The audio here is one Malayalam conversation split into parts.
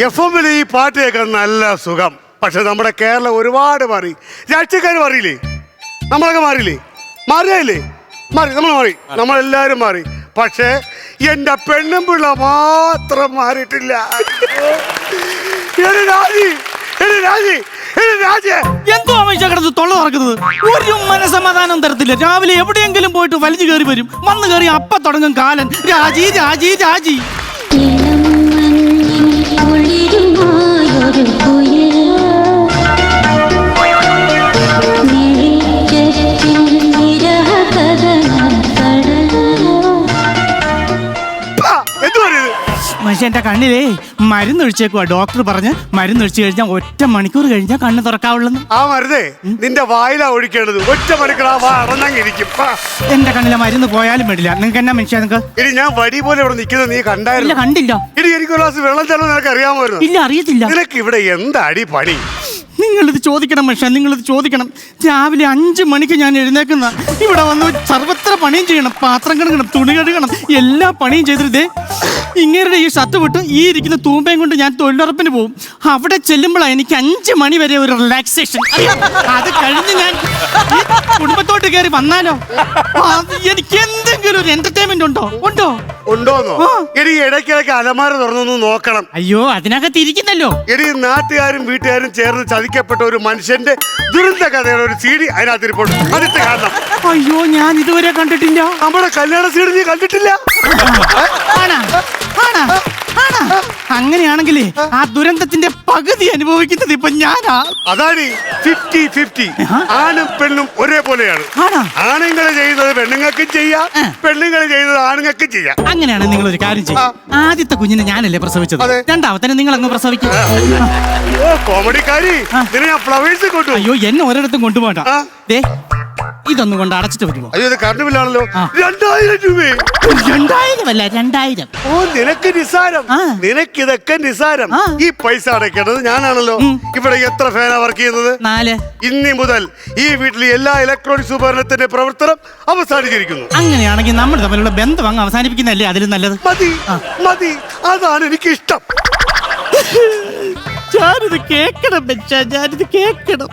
എഫ് എമ്മിൽ ഈ പാട്ട് കേൾക്കാൻ നല്ല സുഖം. പക്ഷെ നമ്മുടെ കേരളം ഒരുപാട് മാറി. രാഷ്ട്രീയക്കാർ മാറിയില്ലേ? നമ്മളൊക്കെ മാറിയില്ലേ? മാറിയായില്ലേ? മാറി. നമ്മൾ മാറി. നമ്മളെല്ലാവരും മാറി. പക്ഷേ എന്റെ പെണ്ണും പിള്ള മാത്രം മാറിയിട്ടില്ല. എടി രാജി. എടി രാജി. എടി രാജി. എന്തോ അമേശ കിടന്ന് തൊള്ള നടക്കുന്നത് ഒരു മനസമാധാനം തരത്തില്ല. രാവിലെ എവിടെയെങ്കിലും പോയിട്ട് വലിച്ചു കയറി വരും. വന്നു കയറി അപ്പ തുടങ്ങും കാലൻ. രാജി രാജി രാജി. குளிருமாயொரு குயில். പക്ഷെ എന്റെ കണ്ണിലേ മരുന്ന് ഒഴിച്ചേക്കുവാ ഡോക്ടർ പറഞ്ഞ് മരുന്ന് ഒഴിച്ചു കഴിഞ്ഞാൽ ഒറ്റ മണിക്കൂർ കഴിഞ്ഞാൽ കണ്ണ് തുറക്കാവുള്ളെന്ന്. ആ മരുതേ നിന്റെ വായിലാ ഒഴിക്കേണ്ടത്. ഒറ്റ മണിക്കൂർ ആ വാ. എന്റെ കണ്ണിലെ മരുന്ന് പോയാലും വേണ്ടില്ല. നിങ്ങൾക്ക് എന്നാ മനുഷ്യ നിങ്ങൾക്ക് ഇനി ഞാൻ വടി പോലെ ഇവിടെ നിൽക്കുന്നത് നീ ഇല്ല കണ്ടായിരുന്നു കണ്ടില്ല. ഇനി എനിക്ക് ഒരു ഗ്ലാസ് വെള്ളം ചെലവ് നിനക്ക് അറിയാമായിരുന്നു. ഇല്ല അറിയത്തില്ല. നിനക്ക് ഇവിടെ എന്താടി പണി? നിങ്ങളിത് ചോദിക്കണം മനുഷ്യ നിങ്ങളിത് ചോദിക്കണം. രാവിലെ അഞ്ച് മണിക്ക് ഞാൻ എഴുന്നേക്കുന്ന ഇവിടെ വന്ന് സർവത്ര പണിയും ചെയ്യണം. പാത്രം കഴുകണം തുണി കഴുകണം എല്ലാ പണിയും ചെയ്തിരുതേ ഇങ്ങേരുടെ ഈ ഷർട്ട് വിട്ട് ഈ ഇരിക്കുന്ന തൂമ്പയും കൊണ്ട് ഞാൻ തൊഴിലുറപ്പിന് പോകും. അവിടെ ചെല്ലുമ്പോഴാണ് എനിക്ക് അഞ്ച് മണി വരെ ഒരു റിലാക്സേഷൻ അത് കഴിഞ്ഞ് ഞാൻ കുടുംബത്തോട്ട് കയറി വന്നാലോ? എനിക്ക് എന്തെങ്കിലും ഒരു എന്റർടൈൻമെന്റ് ഉണ്ടോ? ഉണ്ടോ? ഉണ്ടോന്നോ. എടി ഇടയ്ക്കിടയ്ക്ക് അലമാര തുറന്നൊന്ന് നോക്കണം. അയ്യോ അതിനകത്ത് ഇരിക്കുന്നല്ലോ. എടി നാട്ടുകാരും വീട്ടുകാരും ചേർന്ന് ചതിക്കപ്പെട്ട ഒരു മനുഷ്യന്റെ ദുരന്ത കഥയുടെ ഒരു സീഡി അതിനകത്ത് ഇരിപ്പുണ്ട് അതിട്ട് കാരണം അയ്യോ ഞാൻ ഇതുവരെ കണ്ടിട്ടില്ല നമ്മുടെ കല്യാണ സീഡി നീ കണ്ടിട്ടില്ല ആണാ? ആണാ? ആണാ? അങ്ങനെയാണെങ്കിലേ ആ. ദുരന്തത്തിന്റെ പകുതി അനുഭവിക്കുന്നത് ഇപ്പൊ ഞാനാ. അതാണ് ഫിഫ്റ്റി ഫിഫ്റ്റി. ആണും പെണ്ണും ഒരേപോലെയാണ്. ആണാ? ആണുങ്ങൾ ചെയ്യുന്നത് പെണ്ണുങ്ങൾക്കും ചെയ്യാം. പെണ്ണുങ്ങൾ ചെയ്യുന്നത് ആണുങ്ങൾക്കും ചെയ്യാം. അങ്ങനെയാണ് നിങ്ങൾ ഒരു കാര്യം ചെയ്യും. ആദ്യത്തെ കുഞ്ഞിനെ ഞാനല്ലേ പ്രസവിച്ചത്? രണ്ടാമത്തന്നെ രണ്ടാമത്തെ നിങ്ങൾ അങ്ങ് പ്രസവിക്കും കോമഡിക്കാരി അയ്യോ എന്നെ ഒരിടത്തും കൊണ്ടുപോകണ്ട. ഇതൊന്നും കൊണ്ട് അടച്ചിട്ട് വരുമോ അയ്യോ ഇത് കറണ്ട് ബില്ലാണല്ലോ. രണ്ടായിരം രൂപയെ രണ്ടായിരം അല്ല രണ്ടായിരം. ഓ നിനക്ക് നിസാരം ആ. നിനക്ക് ഇതൊക്കെ നിസാരം ആ. ഈ പൈസ അടയ്ക്കേണ്ടത് ഞാനാണല്ലോ. ഇവിടെ എത്ര ഫാനാ വർക്ക് ചെയ്യുന്നത്? നാല്. ഇനി മുതൽ ഈ വീട്ടിലെ എല്ലാ ഇലക്ട്രോണിക്സ് ഉപകരണത്തിന്റെ പ്രവർത്തനം അവസാനിച്ചിരിക്കുന്നു. അങ്ങനെയാണെങ്കിൽ നമ്മൾ തമ്മിലുള്ള ബന്ധം അങ്ങ് അവസാനിപ്പിക്കുന്നല്ലേ അതിലും നല്ലത്? മതി മതി. അതാണ് എനിക്ക് ഇഷ്ടം ഞാനിത് കേക്കണം ബെച്ച ഞാനിത് കേക്കണം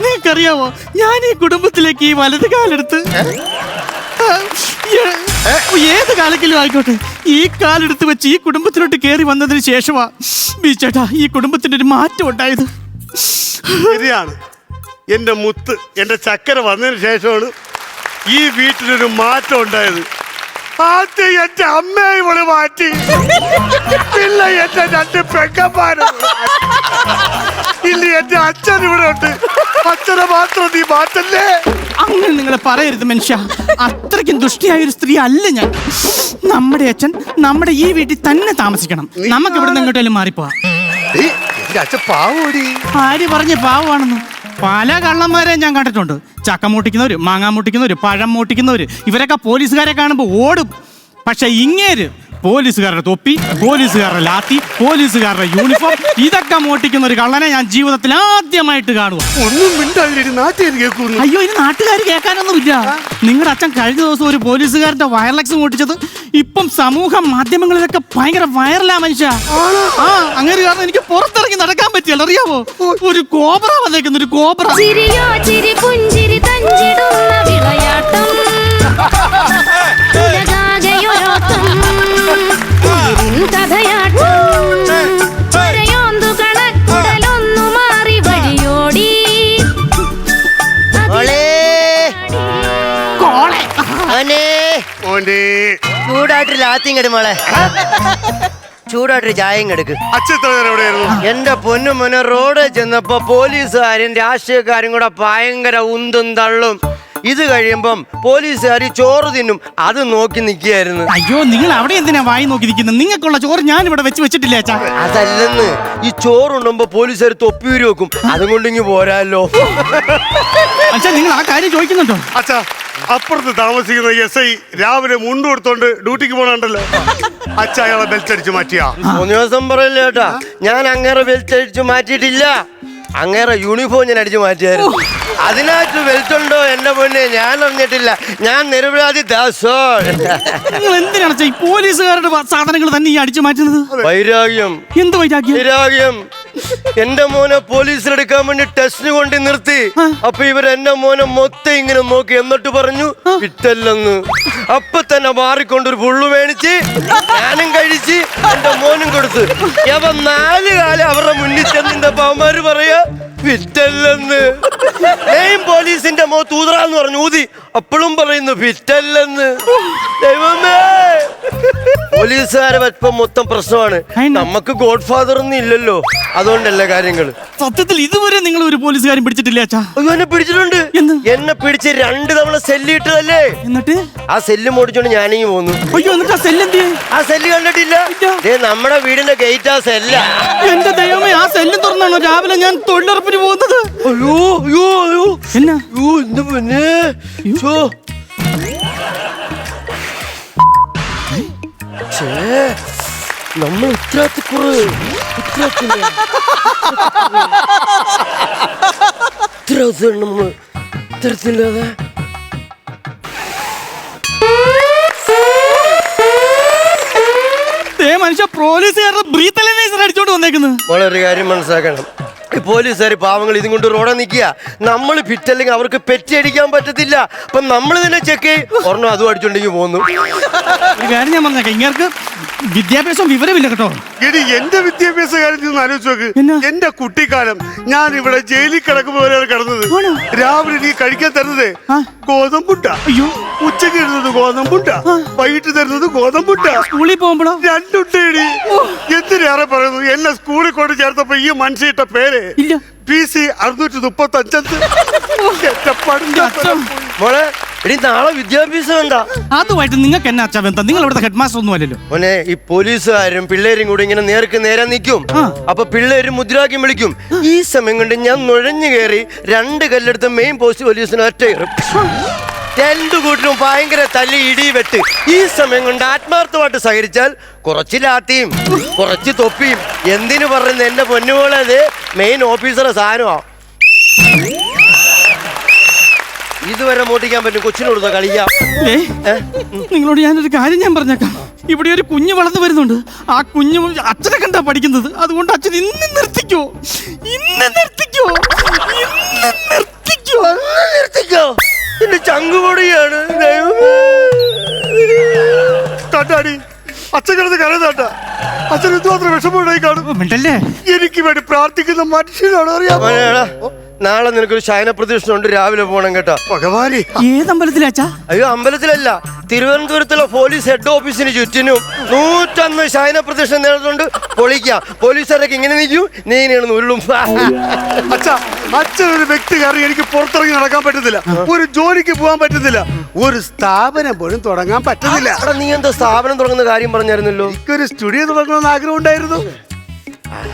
നിങ്ങൾക്കറിയാമോ? ഞാൻ ഈ കുടുംബത്തിലേക്ക് ഈ വലത് കാലെടുത്ത് ഏ- ഏത് കാലക്കിലും ആയിക്കോട്ടെ ഈ കാലെടുത്ത് വെച്ച് ഈ കുടുംബത്തിലോട്ട് കയറി വന്നതിന് ശേഷമാ ബീച്ചേട്ടാ ഈ കുടുംബത്തിന്റെ ഒരു മാറ്റം ഉണ്ടായത്. ശരിയാണ്. എന്റെ മുത്ത് എന്റെ ചക്കര വന്നതിന് ശേഷമാണ് ഈ വീട്ടിലൊരു മാറ്റം ഉണ്ടായത്. ആദ്യം എന്റെ അമ്മയെ ഇവൾ മാറ്റി. പിന്നെ എന്റെ രണ്ട് പെങ്ങന്മാരെ ഇല്ല എന്റെ അച്ഛൻ ഇവിടെ ഉണ്ട്. അച്ഛനെ മാത്രം നീ മാറ്റല്ലേ? അങ്ങനെ നിങ്ങൾ പറയരുത് മനുഷ്യ. അത്രയ്ക്കും ദുഷ്ടിയായ ഒരു സ്ത്രീ അല്ല ഞാൻ. നമ്മുടെ അച്ഛൻ നമ്മുടെ ഈ വീട്ടിൽ തന്നെ താമസിക്കണം. നമുക്ക് ഇവിടെ നിന്ന് എങ്ങോട്ടെങ്കിലും മാറിപ്പോവാം. ഏയ്, എന്റെ അച്ഛൻ പാവോടി ആര് പറഞ്ഞ പാവമാണെന്ന്? പല കള്ളന്മാരെ ഞാൻ കണ്ടിട്ടുണ്ട്. ചക്ക മൂട്ടിക്കുന്നവര് മാങ്ങ മൂട്ടിക്കുന്നവര് പഴം മൂട്ടിക്കുന്നവര്. ഇവരൊക്കെ പോലീസുകാരെ കാണുമ്പോൾ ഓടും. പക്ഷെ ഇങ്ങേര് പോലീസുകാരുടെ തൊപ്പി പോലീസുകാരുടെ ലാത്തി പോലീസുകാരുടെ യൂണിഫോം ഇതൊക്കെ മോട്ടിക്കുന്ന ഒരു കള്ളനെ ഞാൻ ജീവിതത്തിൽ ആദ്യമായിട്ട് കാണുക ഒന്നും മിണ്ടാതിരി നാട്ടിൽ കേൾക്കുന്നു അയ്യോ ഇനി നാട്ടുകാർ കേൾക്കാനൊന്നുമില്ല. നിങ്ങളുടെ അച്ഛൻ കഴിഞ്ഞ ദിവസം ഒരു പോലീസുകാരുടെ വയർലെക്സ് മോട്ടിച്ചത് ഇപ്പം സമൂഹ മാധ്യമങ്ങളിലൊക്കെ ഭയങ്കര വൈറലാ മനുഷ്യ. ആ അങ്ങനെ കാരണം എനിക്ക് പുറത്തിറങ്ങി നടക്കാൻ പറ്റിയല്ല അറിയാമോ ഒരു കോബ്ര വന്നേക്കുന്ന ഒരു കോബ്ര. ചിരിയോ ചിരി പുഞ്ചിരി കണക്കുടലൊന്നു മാറി വഴിയോടി. മോളെ. ചൂടായിട്ടൊരു ചൂടായിട്ടൊരു ചായയും എടുക്ക് എന്റെ പൊന്നു മോനെ റോഡ് ചെന്നപ്പോ പോലീസുകാരും രാഷ്ട്രീയക്കാരും കൂടെ ഭയങ്കര ഉന്തും തള്ളും. ഇത് കഴിയുമ്പം പോലീസുകാർ ചോറ് തിന്നും. അത് നോക്കി നിൽക്കുകയായിരുന്നു. അയ്യോ നിങ്ങൾ അവിടെ എന്തിനാ വായി നോക്കി നിൽക്കുന്നത്? നിങ്ങൾക്കുള്ള ചോറ് ഞാൻ ഇവിടെ വെച്ച് വെച്ചിട്ടില്ല അച്ഛാ. അതല്ലെന്ന്. ഈ ചോറുണ്ടുമ്പോ പോലീസുകാർ തൊപ്പി ഊരി വെക്കും. അതും കൊണ്ട് ഇങ്ങ് പോരാല്ലോ. അച്ഛാ നിങ്ങൾ ആ കാര്യം ചോദിക്കുന്നുണ്ടോ? അച്ഛാ അപ്പുറത്ത് താമസിക്കുന്ന എസ് ഐ രാവിലെ മുണ്ട് കൊടുത്തോണ്ട് ഡ്യൂട്ടിക്ക് പോണുണ്ടല്ലോ. അച്ഛ അയാളെ ബെൽറ്റ് അടിച്ചു മാറ്റിയാ. മൂന്ന് ദിവസം പറയല്ലേ ഏട്ടാ? ഞാൻ അങ്ങേറെ ബെൽറ്റ് അടിച്ചു മാറ്റിയിട്ടില്ല. അങ്ങേറെ യൂണിഫോം ഞാൻ അടിച്ചു മാറ്റിയായിരുന്നു. അതിനകത്ത് ബെൽറ്റ് ഉണ്ടോ എന്റെ പൊന്നെ? ഞാൻ അറിഞ്ഞിട്ടില്ല. ഞാൻ നിരപരാധി ദാസോ. നിങ്ങൾ എന്തിനാണ് ഈ പോലീസുകാരുടെ സാധനങ്ങൾ തന്നെ ഈ അടിച്ചു മാറ്റുന്നത്? വൈരാഗ്യം. എന്ത് വൈരാഗ്യം? വൈരാഗ്യം. എന്റെ മോനെ പോലീസിലെടുക്കാൻ വേണ്ടി ടെസ്റ്റ് കൊണ്ട് നിർത്തി. അപ്പൊ ഇവർ എന്റെ മോനെ മൊത്തം ഇങ്ങനെ നോക്കി. എന്നിട്ട് പറഞ്ഞു വിറ്റല്ലെന്ന് അപ്പൊ തന്നെ മാറിക്കൊണ്ടൊരു പുള്ളു മേടിച്ച് ഞാനും കഴിച്ച് എന്റെ മോനും കൊടുത്ത്. അവ നാല് കാലം അവരുടെ മുന്നിൽ ചെന്നിന്റെ പാവന്മാര് പറയാ വിറ്റല്ലെന്ന്. നെയിം പോലീസിന്റെ മോ തൂതറാന്ന് പറഞ്ഞു ഊതി. അപ്പോഴും പറയുന്നു വിറ്റല്ലെന്ന്. ദൈവമേ പോലീസുകാരെ വരപ്പം മൊത്തം പ്രശ്നമാണ്. നമുക്ക് ഗോഡ് ഫാദർ ഒന്നും ഇല്ലല്ലോ. അതുകൊണ്ടല്ല കാര്യങ്ങൾ സത്യത്തിൽ ഇതുവരെ നിങ്ങൾ ഒരു പോലീസുകാരും പിടിച്ചിട്ടില്ല അച്ഛാ? അയ്യോ എന്നെ പിടിച്ചിട്ടുണ്ട്. എന്നെ? പിടിച്ച് രണ്ട് തവണ സെല്ല് ഇട്ടതല്ലേ? എന്നിട്ട്? ആ സെല്ല് മോടിച്ചോണ്ട് ഞാനീ പോന്നു. അയ്യോ എന്നിട്ട് ആ സെല്ല് എന്ത് ആ സെല്ല് കണ്ടിട്ടില്ല? നമ്മുടെ വീടിന്റെ ഗേറ്റ് ആ സെല്ല എന്റെ ദൈവമേ ആ സെല്ല് തുറന്നാണോ രാവിലെ ഞാൻ തൊഴിലുറപ്പിന് പോകുന്നത്? അയ്യോ അയ്യോ അയ്യോ. എന്നാ? അയ്യോ എന്താ പൊന്നെ? ഛേ, നമ്മൾ ഉത്തരത്തില്ലാതെ. ദേ മനുഷ്യ പോലീസുകാരുടെ ബ്രീത്ത് അലൈസർ അടിച്ചോണ്ട് വന്നേക്കുന്നത് വളരെ കാര്യം മനസ്സിലാക്കണം. പോലീസുകാർ പാവങ്ങൾ ഇതും കൊണ്ട് റോഡെ നിൽക്കുക നമ്മൾ ഫിറ്റല്ലെങ്കിൽ അവർക്ക് പെറ്റി അടിക്കാൻ പറ്റത്തില്ല. അപ്പം നമ്മൾ തന്നെ ചെക്ക് ഒരെണ്ണം അതും അടിച്ചുണ്ടെങ്കിൽ കാര്യം ഞാൻ പറഞ്ഞേക്കാം. ഇങ്ങർക്ക് വിദ്യാഭ്യാസം വിവരമില്ല കേട്ടോ. എടി എന്റെ വിദ്യാഭ്യാസ കാര്യത്തിൽ നീ ഒന്ന് ആലോചിച്ച് നോക്ക്. എന്നാ? എന്റെ കുട്ടിക്കാലം ഞാൻ ഇവിടെ ജയിലിൽ കിടക്കുമ്പോ വരെയാണ് കിടന്നത്. ആണോ? രാവിലെ നീ കഴിക്കാൻ തരുന്നത് ആ. ഗോതമ്പുട്ട. അയ്യോ. ഉച്ചയ്ക്ക് തരുന്നത് ഗോതമ്പുട്ട. വൈകിട്ട് തരുന്നത് ഗോതമ്പുട്ട. സ്കൂളിൽ പോകുമ്പോഴോ? രണ്ടുണ്ടേടി എന്തിനേറെ പറയുന്നു? എന്നെ സ്കൂളിൽ കൊണ്ട് ചേർത്തപ്പോ ഈ മനുഷ്യട്ട പേര് ഇല്ല. പി സി അറുന്നൂറ്റി മുപ്പത്തി അച്ഛൻ. മോളെ എടി നാളെ വിദ്യാഭ്യാസം അതുമായിട്ട് നിങ്ങൾക്ക് എന്നാ അച്ഛാ ബന്ധം? നിങ്ങൾ ഇവിടുത്തെ ഹെഡ് മാസ്റ്റർ ഒന്നും അല്ലല്ലോ. മോനെ ഈ പോലീസുകാരും പിള്ളേരും കൂടി ഇങ്ങനെ നേർക്ക് നേരെ നിൽക്കും. അപ്പൊ പിള്ളേരും മുദ്രാക്കി വിളിക്കും. ഈ സമയം കൊണ്ട് ഞാൻ നുഴഞ്ഞു കയറി രണ്ട് കല്ലെടുത്ത് മെയിൻ പോസ്റ്റ് പോലീസിന് ഒറ്റ രണ്ടു കൂട്ടിനും ഭയങ്കര തല്ലി ഇടി വെട്ട്. ഈ സമയം കൊണ്ട് ആത്മാർത്ഥമായിട്ട് സഹകരിച്ചാൽ കുറച്ച് ലാത്തിയും കുറച്ച് തൊപ്പിയും. എന്തിനു പറയുന്ന എന്റെ പൊന്നുപോലെ അത് മെയിൻ ഓഫീസറെ സാധനമാ. ഇതുവരെ മോട്ടിക്കാൻ പറ്റും കൊച്ചിനോട് കളിക്കാം? നിങ്ങളോട് ഞാനൊരു കാര്യം ഞാൻ പറഞ്ഞേക്കാം. ഇവിടെ ഒരു കുഞ്ഞ് വളർന്നു വരുന്നുണ്ട്. ആ കുഞ്ഞ് അച്ഛനെ കണ്ടാ പഠിക്കുന്നത്. അതുകൊണ്ട് അച്ഛൻ ഇന്ന് നിർത്തിക്കോ. ഇന്ന് നിർത്തിക്കോ. ഇന്ന് നിർത്തിക്കോ. നിർത്തിക്കോ. എന്റെ ചങ്കുപൊടിയാണ് ദൈവമേ. കണ്ടാടി അച്ഛൻ കിടന്ന് കരതാട്ട അച്ഛൻ എന്തുമാത്രം വിഷമമുണ്ടായി കാണും. മിണ്ടല്ലേ എനിക്ക് വേണ്ടി പ്രാർത്ഥിക്കുന്ന മനുഷ്യനാണ് അറിയാമോ? നാളെ നിനക്കൊരു ശയന പ്രതീക്ഷ ഉണ്ട് രാവിലെ പോകണം കേട്ടോ. ഭഗവാനെ. ഏതമ്പലത്തിലാ അച്ഛാ അയ്യോ അമ്പലത്തിലല്ല. തിരുവനന്തപുരത്തുള്ള പോലീസ് ഹെഡ് ഓഫീസിന് ചുറ്റിനും നൂറ്റൊന്ന് ശയന പ്രദക്ഷിണം നേടുന്നുണ്ട്. പൊളിക്കാം. പോലീസുകാരൊക്കെ ഇങ്ങനെ നിൽക്കും. നീ ഇങ്ങനെയാണ് ഉരുളും. അച്ഛ അച്ഛൻ ഒരു വ്യക്തി കാരണം എനിക്ക് പുറത്തിറങ്ങി നടക്കാൻ പറ്റത്തില്ല. ഒരു ജോലിക്ക് പോകാൻ പറ്റത്തില്ല. ഒരു സ്ഥാപനം പോലും തുടങ്ങാൻ പറ്റത്തില്ല. എടാ, നീ എന്താ സ്ഥാപനം തുടങ്ങുന്ന കാര്യം പറഞ്ഞായിരുന്നല്ലോ? എനിക്കൊരു സ്റ്റുഡിയോ തുടങ്ങണമെന്ന് ആഗ്രഹം ഉണ്ടായിരുന്നു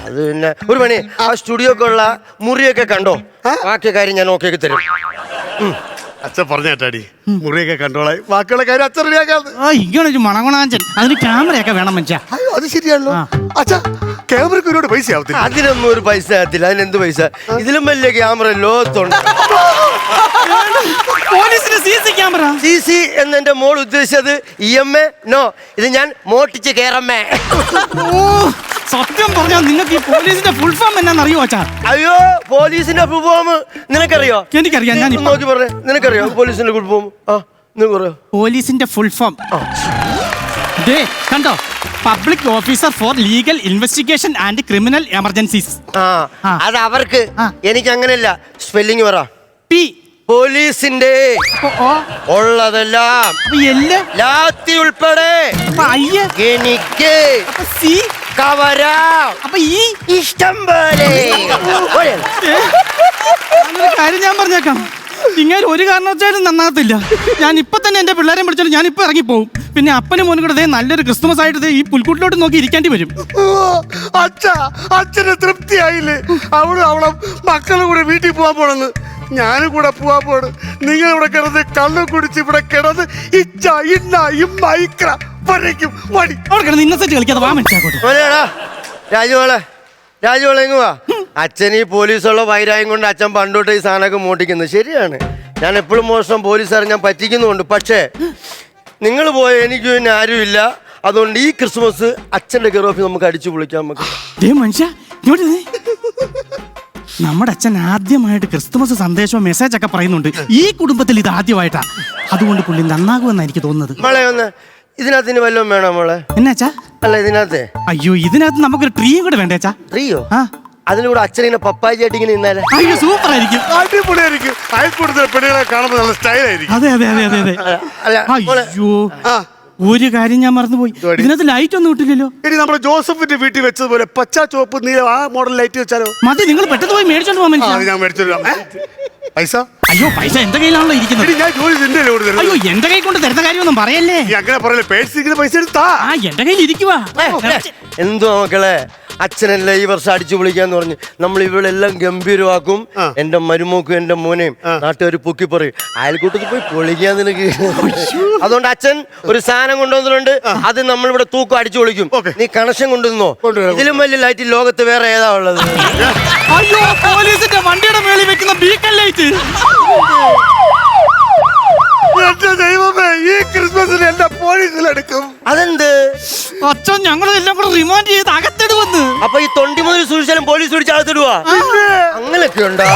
അത് പിന്നെ ഒരു മണി ആ സ്റ്റുഡിയോക്ക് ഉള്ള മുറിയൊക്കെ കണ്ടോ? ബാക്കി കാര്യം ഞാൻ ഓക്കെ തരും. അച്ഛൻ പറഞ്ഞേട്ടാടി മുറിയൊക്കെ കണ്ടോളായി ബാക്കിയുള്ള കാര്യം അച്ഛൻ റെഡിയാക്കാതെ ആ ഇങ്ങനെ അതിന് ക്യാമറയൊക്കെ വേണം മനുഷ്യ. അയ്യോ അത് ശരിയാണല്ലോ. അച്ഛാ ക്യാമറക്ക് ഒരുപാട് പൈസ ആവത്തില്ല? അതിനൊന്നും ഒരു പൈസ ആകത്തില്ല അതിനെന്ത് പൈസ? ഇതിലും വലിയ ക്യാമറ ലോകത്തുണ്ട്. പോലീസിന് C C camera. C C എന്നെന്റെ മോൾ ഉദ്ദേശിച്ചത് ഇ എം എ നോ ഇത് ഞാൻ മോട്ടിച്ച് കേറമ്മേ. ഓ. സത്യം പറഞ്ഞാൽ നിങ്ങൾക്ക് ഈ പോലീസിന്റെ ഫുൾ ഫോം എന്നാന്നറിയോ അച്ഛാ? അയ്യോ പോലീസിന്റെ ഫുൾ ഫോം നിനക്കറിയോ? എനിക്കറിയാം ഞാൻ നോക്കി പറഞ്ഞേ നിനക്കറിയോ പോലീസിന്റെ ഫുൾ ഫോം ആ പോലീസിന്റെ ഫുൾ ഫോം ദേ കണ്ടോ? Public officer for legal investigation and criminal emergencies. അത് അവർക്ക്. എനിക്ക് അങ്ങനെയല്ല. സ്പെല്ലിംഗ് പറ. പി പോലീസിന്റെ. ഉള്ളതെല്ലാം. ലാത്തി ഉൾപ്പെടെ. എനിക്ക് കവരാം. അപ്പൊ ഈ ഇഷ്ടം പോലെ. പോരെ? ഏ, ഞാനൊരു കാര്യം ഞാൻ പറഞ്ഞേക്കാം. ഇങ്ങനെ ഒരു കാരണവച്ചാലും നന്നാകത്തില്ല. ഞാൻ ഇപ്പൊ തന്നെ എന്റെ പിള്ളേരെ പിടിച്ചാലും ഞാൻ ഇപ്പൊ ഇറങ്ങിപ്പോവും. പിന്നെ അപ്പനും മോനും കൂടെ നല്ലൊരു ക്രിസ്മസ് ആയിട്ട് ഈ പുൽക്കൂട്ടിലോട്ട് നോക്കി ഇരിക്കേണ്ടി വരും. അച്ഛാ അച്ഛന് തൃപ്തിയായില്ലേ? അവളും അവളെ മക്കളും കൂടെ വീട്ടിൽ പോവാൻ പോണെന്ന്. ഞാനും കൂടെ പോവാൻ പോണ്. നിങ്ങൾ ഇവിടെ കിടന്ന് കള്ളു കുടിച്ച് ഇവിടെ കിടന്ന് ഇച്ച ഇന്ന ഇമ്മ ഇക്ര ഇന്നസെന്റ് കളിക്കാതെ വാ മനസ്സിലാക്കോട്ടെ മോനെടാ രാജുവോളെ രാജുവോളെ എങ്ങ് വാ അച്ഛൻ ഈ പോലീസുള്ള വൈരായം കൊണ്ട് അച്ഛൻ പണ്ടോട്ട് ഈ സാധനമൊക്കെ മൂട്ടിക്കുന്നത് ശരിയാണ്. ഞാൻ എപ്പോഴും മോശം പോലീസ് ഞാൻ പറ്റിക്കുന്നുണ്ട് പക്ഷേ നിങ്ങൾ പോയ എനിക്ക് പിന്നെ ആരുമില്ല. അതുകൊണ്ട് ഈ ക്രിസ്മസ് അച്ഛന്റെ കെയർ നമുക്ക് അടിച്ചു പൊളിക്കാം നമുക്ക്. ദേ മനുഷ്യ ഇങ്ങോട്ട് ദേ. നമ്മുടെ അച്ഛൻ ആദ്യമായിട്ട് ക്രിസ്തുമസ് സന്ദേശവും മെസ്സേജ് ഒക്കെ പറയുന്നുണ്ട്. ഈ കുടുംബത്തിൽ ഇത് ആദ്യമായിട്ടാ. അതുകൊണ്ട് പുള്ളി നന്നാകുമെന്നാണ് എനിക്ക് തോന്നുന്നത്. ഒന്ന് ഇതിനകത്തിന് വല്ലതും വേണോ മോളെ? എന്നാച്ചാ അല്ല ഇതിനകത്ത്. അയ്യോ ഇതിനകത്ത് നമുക്കൊരു ട്രീയും കൂടെ വേണ്ടേച്ചാ ട്രീയോ ആ. അതിലൂടെ അച്ഛനെ പപ്പായ ചേട്ടി ഇങ്ങനെ നിന്നാലേ? അയ്യോ സൂപ്പർ ആയിരിക്കും. അടിപൊളിയായിരിക്കും. പെണ്ണുകളെ കാണുമ്പോൾ നല്ല സ്റ്റൈലായിരിക്കും അതെ അതെ അതെ അതെ അതെ. അല്ല മോളെ അയ്യോ ആ. ഒരു കാര്യം ഞാൻ മറന്നുപോയി. ഇതിനകത്ത് ലൈറ്റ് ഒന്നും ഇട്ടില്ലല്ലോ. ഇനി നമ്മുടെ ജോസഫിന്റെ വീട്ടിൽ വെച്ചതുപോലെ പച്ച ചുവപ്പ് നീല ആ മോഡൽ ലൈറ്റ് വെച്ചാലോ? മതി നിങ്ങൾ പെട്ടെന്ന് പോയി മേടിച്ചോണ്ട് പോകാൻ പൈസ? അയ്യോ പൈസ എന്റെ കയ്യിലാണല്ലോ ഇരിക്കുന്നത്. എടി ഞാൻ ജോലി നിന്റെ കയ്യിൽ കൊടുത്തത്. അയ്യോ എന്റെ കൈ കൊണ്ട് തരുന്ന കാര്യമൊന്നും പറയല്ലേ? നീ അങ്ങനെ പറയല്ലേ പേഴ്സ് ഇങ്ങനെ പൈസ എടുത്താ. ആ എന്റെ കയ്യിൽ ഇരിക്കുവാ. എന്തോ മക്കളെ? അച്ഛനല്ലേ ഈ വർഷം അടിച്ചു പൊളിക്കാന്ന് പറഞ്ഞ് നമ്മൾ ഇവളെല്ലാം ഗംഭീരമാക്കും. ആ. എന്റെ മരുമോക്കും എന്റെ മോനെയും നാട്ടുകാർ പൊക്കി പറയും. അയൽക്കൂട്ടത്തിൽ പോയി പൊളിക്കാൻ നിനക്ക്. അതുകൊണ്ട് അച്ഛൻ ഒരു സാധനം കൊണ്ടുവന്നിട്ടുണ്ട്. അത് നമ്മൾ ഇവിടെ തൂക്കം അടിച്ചു പൊളിക്കും. ഓക്കേ. നീ കണക്ഷൻ കൊണ്ടുവന്നോ? കൊണ്ടുവരാം. ഇതിലും വലിയ ലൈറ്റ് ലോകത്ത് വേറെ ഏതാ ഉള്ളത്? അയ്യോ പോലീസിന്റെ വണ്ടിയുടെ മേളിൽ വെക്കുന്ന ബീക്കൺ ലൈറ്റ് എന്റെ ദൈവമേ ഈ ക്രിസ്മസിന് എന്റെ പോലീസിലെടുക്കും അതെന്ത്? അച്ഛൻ ഞങ്ങളെല്ലാം കൂടെ റിമാൻഡ് ചെയ്ത് അകത്തിടുവന്ന് അപ്പൊ ഈ തൊണ്ടി മുതൽ സൂക്ഷിച്ചാലും പോലീസ് പിടിച്ച് അകത്തിടുവാ? അങ്ങനെയൊക്കെ ഉണ്ടോ?